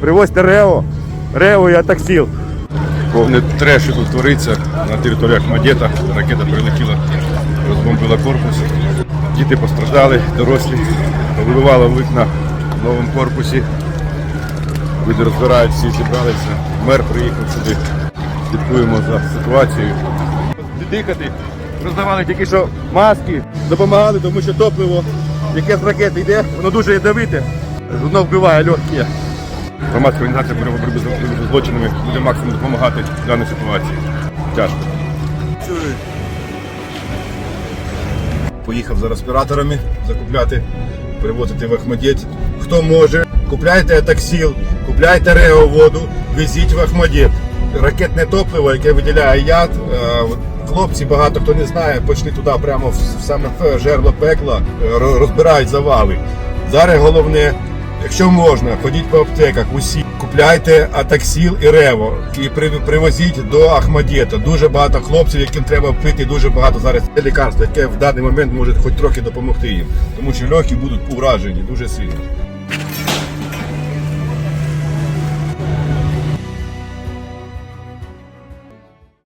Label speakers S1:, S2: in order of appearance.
S1: Привозьте Рео, Рео і Атаксіл.
S2: Повне треш тут твориться на території Ахмадєта. Ракета прилетіла, розбомбила корпус. Діти постраждали, дорослі, повибивало вікна в новому корпусі. Люди розбирають, всі зібралися. Мер приїхав сюди. Слідкуємо за ситуацією.
S1: Дихати. Роздавали тільки що маски, допомагали, тому що топливо, яке з ракети йде, воно дуже ядовите. Воно вбиває легкі.
S2: Громадська організація боротьби з злочинами буде максимум допомагати в даній ситуації. Тяжко.
S3: Поїхав за респіраторами закупляти, привозити в Ахмадєт. Хто може, купляйте атаксіл, купляйте рео воду, везіть в Ахмадєт. Ракетне топливо, яке виділяє яд. Е, Хлопці, багато хто не знає, пішли туди прямо в саме жерло пекла, е, розбирають завали. Зараз головне, якщо можна, ходіть по аптеках, усі купляйте атаксіл і рево і при- привозіть до Ахмадєта. Дуже багато хлопців, яким треба пити, дуже багато зараз це лікарство, яке в даний момент може хоч трохи допомогти їм, тому що легкі будуть уражені дуже сильно.